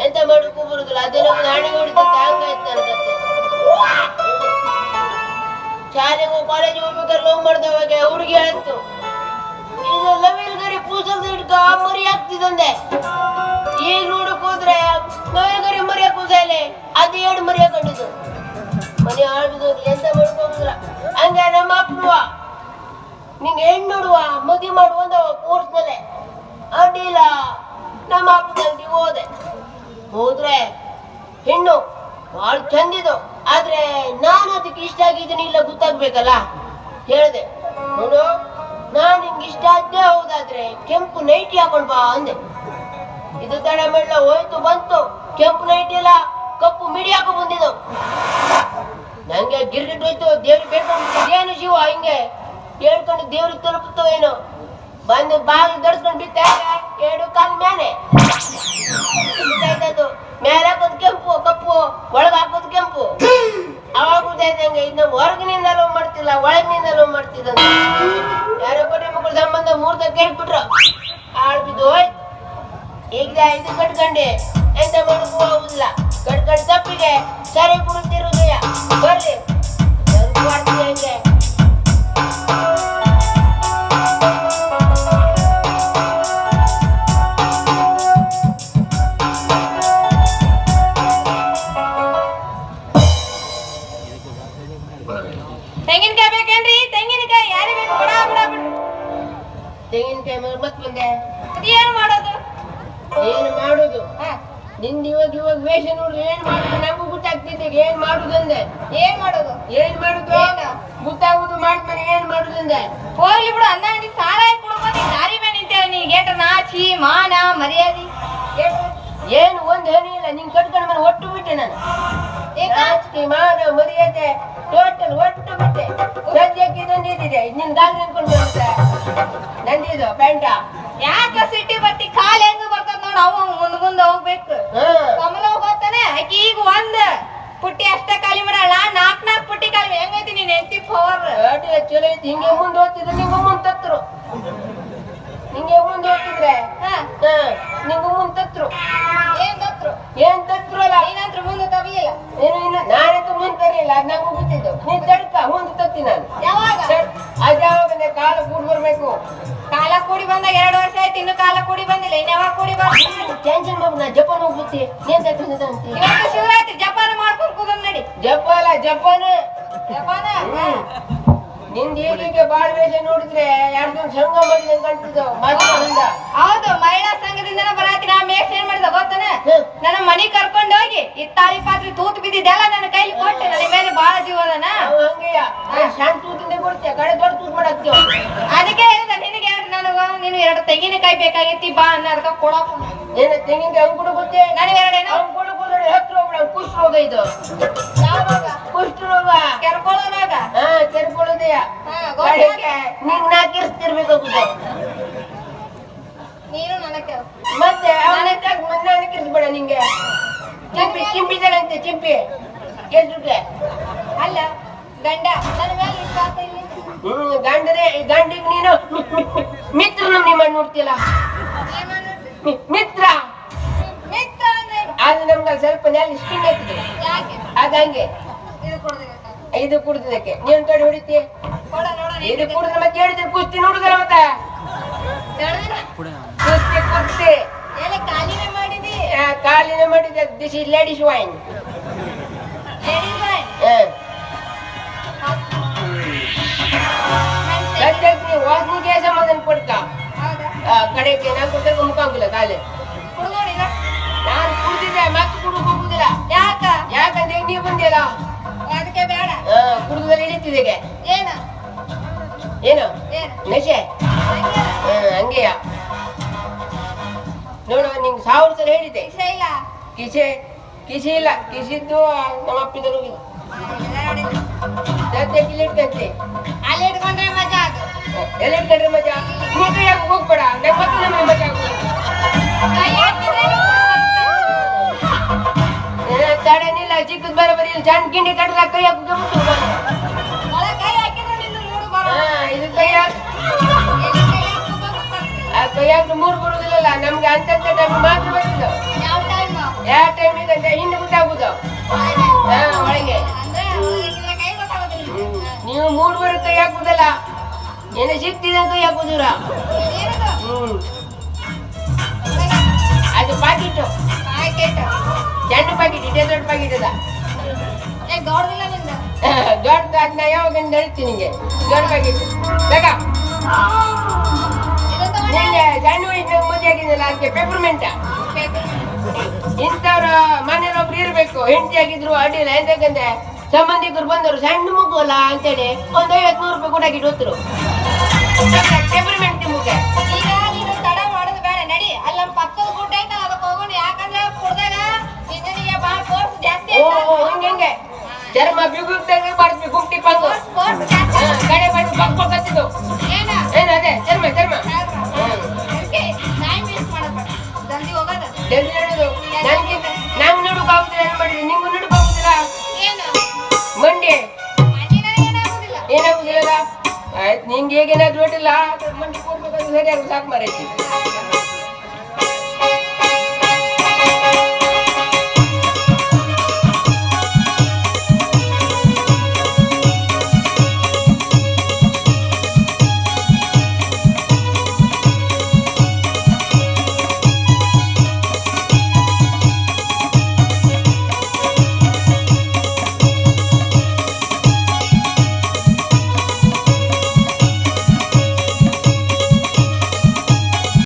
ಎಂತ ಮಾಡೋಕ್ಕೂ ಬರುದಿಲ್ಲ ಅದೆಲ್ಲ ಒಂದು ಹಣೆ ಹೊಡಿತಂತೆ ಹಂಗಾಯ್ತು ನನ್ನ ಕತೆ ಶಾಲೆಗೂ ಕಾಲೇಜಿಗೆ ಹೋಗ್ಬೇಕಾದ್ರೆ ಲವ್ ಮಾಡ್ದವಾಗ ಹುಡುಗಿ ಆಯ್ತು. ಇದು ಲವಿಲ್ಗರಿ ಪೂಸಲ್ ಮರಿ ಹಾಕ್ತಿದಂದೆ ಈಗ ನೋಡಕ್ ಹೋದ್ರೆ ಲವಿಲ್ಗರಿ ಮರಿ ಹಾಕುದಲೆ ಅದು ಎರಡು ಮರಿ ಮನೆ ಆಡುದು ಎಂತ ಮಾಡ್ಕೊಂಡ್ರ ಹಂಗ ನಮ್ಮ ಅಪ್ಪವ. ನಿಂಗೆ ಹೆಣ್ಣು ನೋಡುವ, ಮದುವೆ ಮಾಡುವ ನಿಂಗೆ ಹೌದಾದ್ರೆ ಕೆಂಪು ನೈಟಿ ಹಾಕೊಂಡ್ ಬಾ ಅಂದೆ. ಇದು ತಡ ಮಾಡಲ ಹೋಯ್ತು ಬಂತು. ಕೆಂಪು ನೈಟಿ ಎಲ್ಲ ಕಪ್ಪು ಮಿಡಿ ಹಾಕೋ ಬಂದಿದ್ದು. ನಂಗೆ ಗಿರ್ಗಿಟ್ ಹೋಯ್ತು, ದೇವ್ರಿಗೆ ಬೇಡ್ಕೊಂಡು ಶಿವ ಹಿಂಗೆ? ಹೇಳ್ಕೊಂಡು ದೇವ್ರಿಗೆ ತಲುಪುತ್ತೋ ಏನೋ? ಬಂದು ಬಾಗಿ ದಡ್ಸ್ಕೊಂಡು ಬಿತ್ತೆ ಎರಡು ಕಾಲ್ ಮೇಲೆ ಮೇಲೆ ಹಾಕೋದು ಕೆಂಪು, ಕಪ್ಪು, ಒಳಗೆ ಹಾಕೋದು ಕೆಂಪು. ಅವಾಗ ಗೊತ್ತಾಯ್ತಂಗೆ ಇನ್ನು ಹೊರಗಿನಿಂದ ಮಾಡ್ತಿಲ್ಲ ಒಳಗಿನಿಂದ ಲವ್ ಮಾಡ್ತಿದ್ದಂತ ಯಾರೋ ಕೊಟ್ಟೆ ಮಕ್ಕಳು ಸಂಬಂಧ ಮೂರ್ತ ಕೇಳ್ಬಿಟ್ರು ಆಡ್ಬಿದ್ದು ಹೋಯ್ತು ಈಗ ಇದು ಕಟ್ಕೊಂಡೆ ಎಂತ ಮಾಡಕ್ಕೂ ಆಗುದಿಲ್ಲ ಕಟ್ಕೊಂಡು ತಪ್ಪಿಗೆ ಸರಿ ಬಿಡುತ್ತಿರುದಯ್ಯ ಬರ್ಲಿ ಹೆಲ್ಪ್ ಮತ್ತೆ ಬಂದೆ? ಏನ್ ಮಾಡೋದು? ಏನು ಮಾಡುದು? ಹಾ, ನಿಂದ ಇವಾಗ ಇವಾಗ ವೇಷ ನೋಡಿದ್ರೆ ಏನ್ ಮಾಡುದು? ನಮಗೂ ಗೊತ್ತಾಗ್ತಿದ್ದೆ ಏನ್ ಮಾಡುದಂದೆ ಏನ್ ಮಾಡೋದು? ಏನ್ ಮಾಡುದು? ಏನು? ಗೊತ್ತಾಗುದು ಮಾಡ್ತಾನೆ ಏನ್ ಮಾಡುದಂದೆ ಹೋಗ್ಲಿ ಬಿಡು ಅನ್ನ ನೀ ಸಾಲ ಕೊಡ್ಬೋದು ದಾರಿ ಮೇಲೆ ನಿಂತೇವೆ ನೀ ಗೇಟ ನಾಚಿ ಮಾನ ಮರ್ಯಾದೆ. ಏನು ಒಂದ್ ಹನಿ ಇಲ್ಲ ನಿನ್ ಕಟ್ಕೊಂಡ ಮನೆ ಒಟ್ಟು ಬಿಟ್ಟೆ ನಾನು? ನಾಚಿಕೆ ಮಾನ ಮರ್ಯಾದೆ ಟೋಟಲ್ ಒಟ್ಟು ಬಿಟ್ಟೆ. ಸದ್ಯಕ್ಕೆ ಇದೊಂದು ಇದಿದೆ. ನಿನ್ ದಾರಿ ನಿಂತ್ಕೊಂಡು ಬರುತ್ತೆ ನಂದಿದು ಪ್ಯಾಂಟ ಯಾಕ ಸಿಟಿ ಬರ್ತಿ ಕಾಲ್ ಹೆಂಗ ಬರ್ತದ ನೋಡ್ ಅವ ಮುಂದ್ ಮುಂದ್ ಹೋಗ್ಬೇಕು. ಕಮಲ ಹೋಗ್ತಾನೆ ಆಕಿ ಈಗ ಒಂದ್. ಪುಟ್ಟಿ ಅಷ್ಟೇ ಖಾಲಿ ಮಾಡಲ್ಲ ನಾಕ್ ನಾಕ್ ಪುಟ್ಟಿ ಖಾಲಿ ಹೆಂಗೈತಿ ನೀನ್ ಹೆಂಡತಿ ಪವರ್ ಚಲೋ ಐತಿ ಹಿಂಗೆ ಮುಂದೆ ಹೋಗ್ತಿದ್ರೆ ನಿಂಗೂ ಮುಂದೆ ತತ್ರು. ಹಿಂಗೆ ಮುಂದ್ ಹೋಗ್ತಿದ್ರೆ ಹಾ. ಹಾ ನಿಂಗೂ ಮುಂದೆ ತತ್ರು. ಏನ್ ತತ್ರು? ಏನ್ ತತ್ರು ಅಲ್ಲ? ನೀನಂತ್ರ ಮುಂದೆ ತಬಿಯಲ್ಲ ಏನು ಇನ್ನ ನಾನಂತೂ ಮುಂದೆ ತರಲಿಲ್ಲ ಅದು ನಂಗೂ ಗೊತ್ತಿದ್ದು. ನೀನ್ ತಡ್ಕ ಮುಂದೆ ತತ್ತಿ ನಾನು. ಕಾಲ ಕೂಡ್ ಬರ್ಬೇಕು ಕಾಲ ಕೂಡಿ ಬಂದಾಗ ಎರಡು ವರ್ಷ ಆಯ್ತು ಇನ್ನು ಕಾಲ ಕೂಡಿ ಬಂದಿಲ್ಲ. ಇನ್ ಯಾವಾಗ ಕೂಡಿ ಬಂದ ಟೆನ್ಷನ್ ಮಾಡ್ಬೇಕು ನಾ ಜಪಾನ್ ಹೋಗ್ಬಿಡ್ತಿ. ನೀನ್ ತಕ್ಕಂತ ಅಂತಿ. ಇವತ್ತು ಶಿವರಾತ್ರಿ ಜಪಾನ ಮಾಡ್ಕೊಂಡು ಕೂದಲ್ ನಡಿ. ಜಪಾನ ಜಪಾನ್. ಜಪಾನ? ನಿಂದ ಈಗೀಗ ಬಾಳ ವೇಷ ನೋಡಿದ್ರೆ ಎರಡು ಸಂಘ ಮಾಡಿದ ಮಾತಾಡಿಂದ ಹೌದು ಮಹಿಳಾ ಸಂಘದಿಂದ ಬರಾತಿ. ನಾ ಮೇಕ್ಸ್ ಏನ್ ಮಾಡಿದ ಗೊತ್ತನ? ನನ್ನ ಮನಿ ಕರ್ಕೊಂಡು ಹೋಗಿ ಇತ್ತಾಳಿ ಪಾತ್ರೆ ತೂತ್ ಬಿದ್ದಿದ್ದೆಲ್ಲ ನನ್ನ ಕೈಲಿ ಕೊಟ್ಟೆ. ನನ್ನ ಮೇಲೆ ಬಾಳ ಜೀವದನ ಹಂಗೆಯ? ಶಾಂತ ತೂತಿಂದ ಕೊಡ್ತೀಯ? ಕಡೆ ದೊಡ್ಡ ತೂತ್ ಮಾಡಾಕ್ತೀವ ಅದಕ್ಕೆ ಹೇಳಿದ ನಿನಗೆ ಎರಡು ನನಗ ನೀನು ಎರಡು ತೆಂಗಿನಕಾಯಿ ಬೇಕಾಗೈತಿ ಬಾ ಅನ್ನ ಅದಕ್ಕ ಕೊಡಪ್ಪ. ಏನ ತೆಂಗಿನಕಾಯಿ ಅವ್ನು ಕೂಡ ಗೊತ್ತೇ ನನಗೆ ಎರಡೇನು. ಅವ್ನು ಕೂಡ ಕೂದಲು ಹತ್ತು ರೋಗ ಕುಷ್ಠ ರೋಗ ಇದು. ಯಾವಾಗ? ಕುಷ್ಠ ರೋಗ ಹಾ ತೆರ್ಕೊಳ್ಳೋದೆಯ ಹಾ. ಕಡೆಗೆ ನಿಂಗ್ ನಾ ಕಿರ್ಸ್ತಿರ್ಬೇಕಾಗುದು ನೀನು ಮತ್ತೆ ಕೆಲ್ಸ ಮತ್ತೆ ಅವನ ನಾನು ಕಿರ್ಸ್ಬೇಡ ನಿಂಗೆ. ಚಿಂಪಿ ಚಿಂಪಿದಳಂತೆ ಚಿಂಪಿ. ಎಷ್ಟು ರೂಪಾಯಿ ಅಲ್ಲ. ಗಂಡ ನನ್ನ ಮೇಲೆ ವಿಶ್ವಾಸ ಇಲ್ಲ. ಹ್ಮ್ ಗಂಡನೇ ಗಂಡಿಗೆ ನೀನು ಮಿತ್ರನ ಮಿ- ಮಿತ್ರ ನಮ್ನಿ ಮಾಡಿ ನೋಡ್ತಿಲ್ಲ ಮಿತ್ರ. ಮಿತ್ರ ಅಂದ್ರೆ? ಅದು ನಮ್ಗೆ ಸ್ವಲ್ಪ ನೆಲ ಸ್ಕಿನ್ ಐತಿ ಯಾಕೆ? ಅದ ಹಂಗೆ. ಇದು ಕೊಡ್ಬೇಕು ಇದು ಕುಡ್ದಕ್ಕೆ ನೀನ್ ಕಡೆ ಹೊಡಿತಿ ಇದು ಕುಡಿದ್ರೆ ಮತ್ತೆ ಹೇಳಿದ್ರೆ ಕುಸ್ತಿ ನೋಡುದ್ರ ಮತ್ತೆ? ಕುಸ್ತಿ ಕುಸ್ತಿ. ಎಲ್ಲ ಖಾಲಿನೇ ಮಾಡಿದಿ? ಆ, ಕಾಲಿನ ಮಾಡಿದ. This is ladies wine ladies boy ನೀವು ವಾಸನಿಗೆ ಸಮಾಧಾನ ಕೊಡ್ತಾ. ಕಡೆಗೆ ನಾನು ಕೊಟ್ಟಕ್ಕೆ ಮುಖಾಂಗಿಲ್ಲ ಕಾಲೆ ಕುಡ್ದೋಡಿಗ? ನಾನು ಕುಡ್ದಿದ್ದೆ ಮತ್ತೆ ಕುಡುಕ್ ಹೋಗುದಿಲ್ಲ ಯಾಕ? ಯಾಕಂದ್ರೆ ನೀವು ಬಂದಿಲ್ಲ ಅದಕ್ಕೆ ಬೇಡ. ಕುಡುದ್ರೆ ಇಳಿತಿದೆಗೆ ಏನು? ಏನು? ಏನ? ನಶೆ? ಹಂಗೆಯ? ನೋಡುವ ನಿಂಗೆ ಸಾವಿರ ಸಲ ಹೇಳಿದ್ದೆ ಇಲ್ಲ? ಕಿಸೆ ಕಿಸಿ ಇಲ್ಲ. ಕಿಸಿದ್ದು ನಮ್ಮ ನೋಡಿಲ್ಲ. ಸದ್ಯಕ್ಕೆ ಇಲ್ಲಿ ಇಟ್ಕಂತೆ ಅಲ್ಲಿ ಇಟ್ಕೊಂಡ್ರೆ ಮಜಾ. ಅದು ಎಲ್ಲಿ ಇಟ್ಕೊಂಡ್ರೆ ಮಜಾ ಕೈಯಾಗ ಹೋಗ್ಬೇಡ? ನಮ್ಮ ಮತ್ತೆ ನಮಗೆ ಮಜಾ ತಡನಿಲ್ಲ ಚಿಕ್ಕದ್ ಬರೋಬರಿ ಇಲ್ಲ ಜಾನ್ ಗಿಂಡಿ ಕಟ್ಟಲ ಕೈ ಹಾಕಿ ಇದು ಕೈ ಕೈ ಹಾಕಿ ಮೂರು ಬರುದಿಲ್ಲಲ್ಲ ನಮ್ಗೆ ಅಂತಂತ ಟೈಮ್ ಮಾತ್ರ ಯಾವ ಟೈಮ್ ಅಂತ ಹಿಂದೆ ಗೊತ್ತಾಗುದು ಹಾ ಒಳಗೆ. ನೀವು ಮೂಡುವರೆ ಕೈ ಹಾಕುದಲ್ಲ. ಏನು ಸಿಕ್ತಿದೆ ಕೈ ಹಾಕುದಿರ ಏನದು ಅದು ಪಾಕಿಟ್ಟು ಪ್ಯಾಕೆಟ್ ಸಣ್ಣ ಪಾಕಿಟ್ ಇದೆ ದೊಡ್ಡ ಪಾಕಿಟ್ ಅದ ದೊಡ್ಡ ಅದನ್ನ ಯಾವಾಗ ಹೇಳ್ತೀನಿ ನಿಂಗೆ ದೊಡ್ಡ ಪಾಕಿಟ್ ಬೇಗ ಇದೊಂದು ನಿಂಗೆ ಸಣ್ಣ ವಯಸ್ಸಿನ ಮದುವೆ ಆಗಿದ್ದಲ್ಲ ಅದಕ್ಕೆ ಪೆಪರ್ಮೆಂಟ ಪೇಪರ್ ಇಂಥವ್ರ ಮನೇಲೊಬ್ರು ಇರ್ಬೇಕು ಹೆಂಡತಿ ಆಗಿದ್ರು ಅಡ್ಡಿಲ್ಲ ಎಂತಕ್ಕಂತೆ ಸಂಬಂಧಿಕರು ಬಂದವರು ಸಣ್ಣ ಮಗು ಅಲ್ಲ ಅಂತೇಳಿ ಒಂದು ಐವತ್ತು ನೂರು ರೂಪಾಯಿ ಕೊಡಾಕಿಟ್ಟು ಹೋದ್ರು ಚರ್ಮ ಬಿಗುಕ್ದಾಗ ಬರ್ತೀವಿ ಗುಂಪಿ ಪಂಗು ಕಡೆ ಬಂದು ಪಕ್ಕ ಕತ್ತಿದ್ದು ಏನ ಅದೇ ಚರ್ಮ ಚರ್ಮ ಜಲ್ದಿ ನೋಡುದು ನನಗೆ ನಂಗೆ ನೋಡೋಕ್ಕಾಗುದಿಲ್ಲ ಏನು ಮಾಡಿದ್ರೆ ನಿಂಗೂ ನೋಡೋಕ್ಕಾಗುದಿಲ್ಲ ಏನು ಮಂಡಿ ಏನಾಗುದಿಲ್ಲ? ಆಯ್ತು ನಿಂಗೆ ಹೇಗೇನಾದ್ರು ಒಟ್ಟಿಲ್ಲ ಮಂಡಿ ಕೊಡ್ಬೇಕಂದ್ರೆ ಸರಿಯಾಗಿ ಸಾಕು ಮಾರೈತಿ.